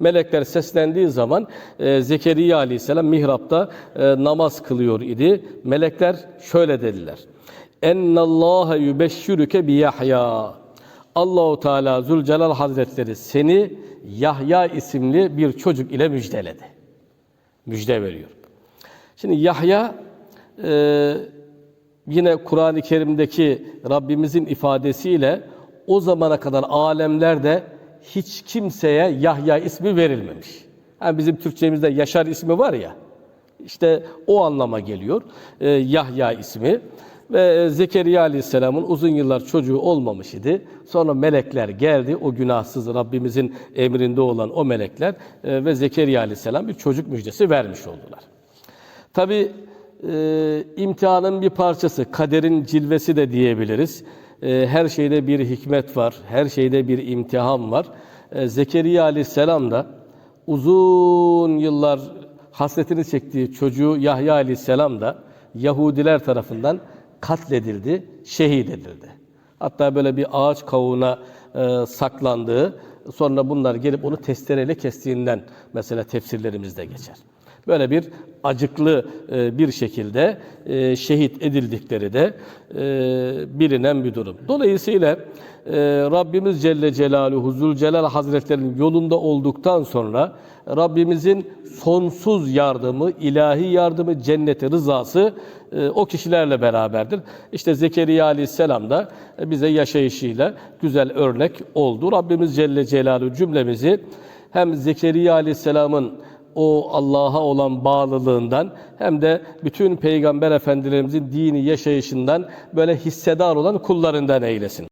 Melekler seslendiği zaman e, Zekeriya aleyhisselam mihrapta e, namaz kılıyor idi. Melekler şöyle dediler. Ennallâhe yübeşşürüke bi Yahya. Allahu Teala Zülcelal Hazretleri seni Yahya isimli bir çocuk ile müjdeledi. Müjde veriyor. Şimdi Yahya e, yine Kur'an-ı Kerim'deki Rabbimizin ifadesiyle o zamana kadar alemlerde hiç kimseye Yahya ismi verilmemiş. Yani bizim Türkçemizde Yaşar ismi var ya, işte o anlama geliyor e, Yahya ismi. Ve Zekeriya Aleyhisselam'ın uzun yıllar çocuğu olmamış idi. Sonra melekler geldi, o günahsız Rabbimizin emrinde olan o melekler e, ve Zekeriya Aleyhisselam bir çocuk müjdesi vermiş oldular. Tabi e, imtihanın bir parçası, kaderin cilvesi de diyebiliriz. E, her şeyde bir hikmet var, her şeyde bir imtihan var. E, Zekeriya Aleyhisselam da uzun yıllar hasretini çektiği çocuğu Yahya Aleyhisselam da Yahudiler tarafından katledildi, şehit edildi. Hatta böyle bir ağaç kavuğuna e, saklandığı, sonra bunlar gelip onu testereyle kestiğinden mesela tefsirlerimizde geçer. Böyle bir acıklı e, bir şekilde e, şehit edildikleri de e, bilinen bir durum. Dolayısıyla Rabbimiz Celle Celaluhu Zülcelal Hazretlerinin yolunda olduktan sonra Rabbimizin sonsuz yardımı, ilahi yardımı, cenneti, rızası o kişilerle beraberdir. İşte Zekeriya Aleyhisselam da bize yaşayışıyla güzel örnek oldu. Rabbimiz Celle Celaluhu cümlemizi hem Zekeriya Aleyhisselam'ın o Allah'a olan bağlılığından hem de bütün peygamber efendilerimizin dini yaşayışından böyle hissedar olan kullarından eylesin.